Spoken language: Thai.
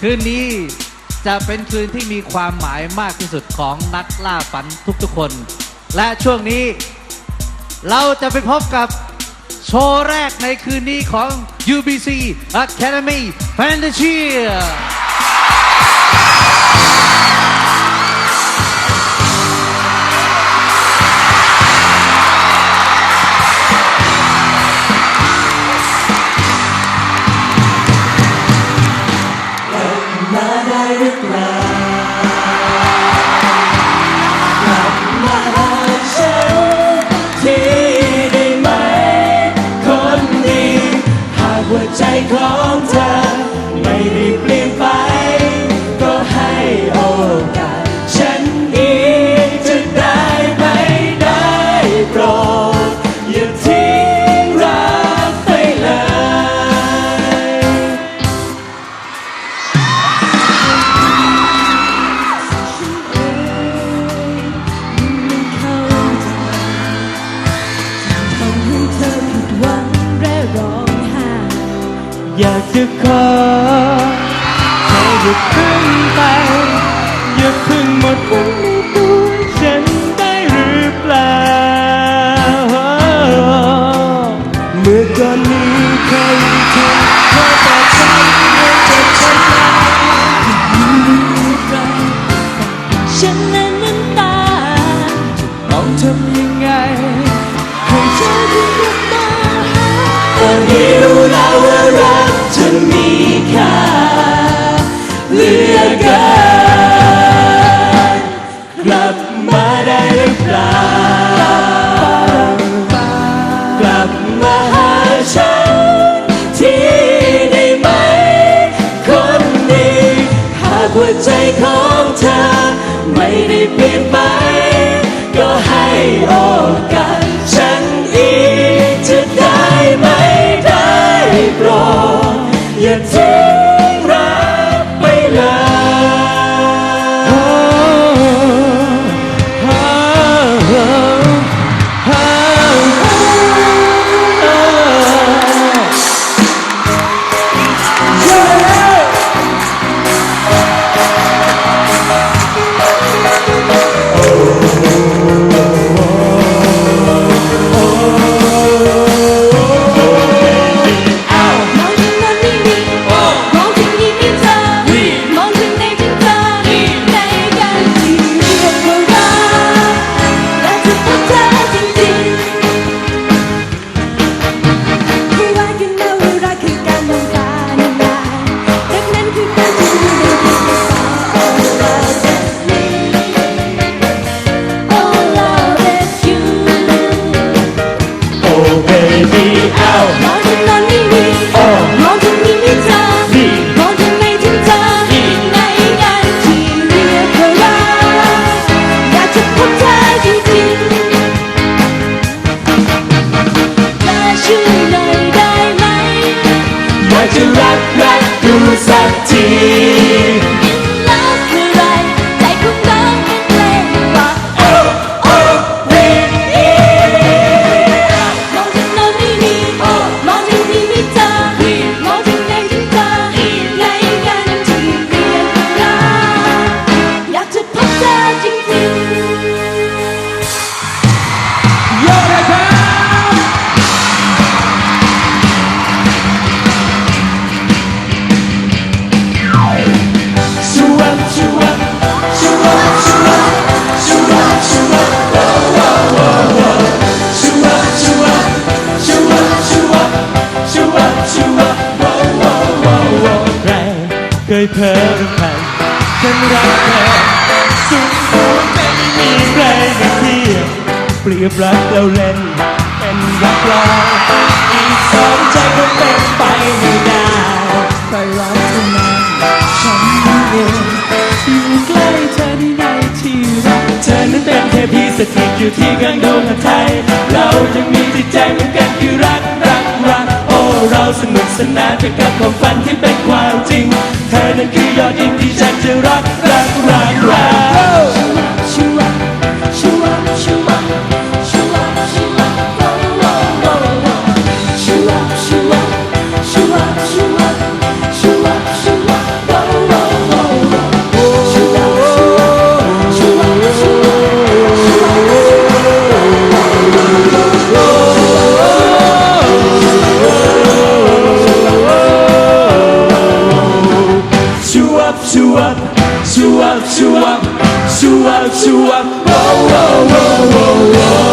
คืนนี้จะเป็นคืนที่มีความหมายมากที่สุดของนักล่าฝันทุกๆคน และช่วงนี้เราจะไปพบกับโชว์แรกในคืนนี้ของ UBC Academy Fantasia จะขอเธออย่าพึ่งไป อย่าพึ่งหมดหวังในตัวฉันได้หรือเปล่า เมื่อก่อนนี้เคยทำเธอแต่ฉันไม่เจ็บฉันแล้วฉันนั้นน้ำตาต้องทำยังไงให้เธอได้กลับมาหาตอนนี้รู้แล้วว่ารัก มาได้หรือเปล่ากลับมาหาฉันที่ได้ไหม คนดีหากหัวใจของเธอ ไม่ได้เปลี่ยนไป ก็ให้โอกาสฉันอีกจะได้ไหมได้โปรดอย่า เพ้อรำพันฉันรักเธอสุดหัวใจไม่มีใครมาเทียบเปรียบรักเราเล่นเป็นรักเราอีกสองใจก็เป็นไปไม่ได้ใครรักเธอนานฉันเองอยู่ใกล้เธอที่ไหนที่รักเธอนั้นเป็นเทพีสถิตอยู่ที่กลางดวงไทยเรายังมีจิตใจเหมือนกันคือรักรักรักโอ้เราสนุกสนานไปกับความฝันที่เป็นความจริง มันคือยอดยิ่งที่ฉันจะรักรักรักรัก sua. Oh, oh, oh, oh, oh.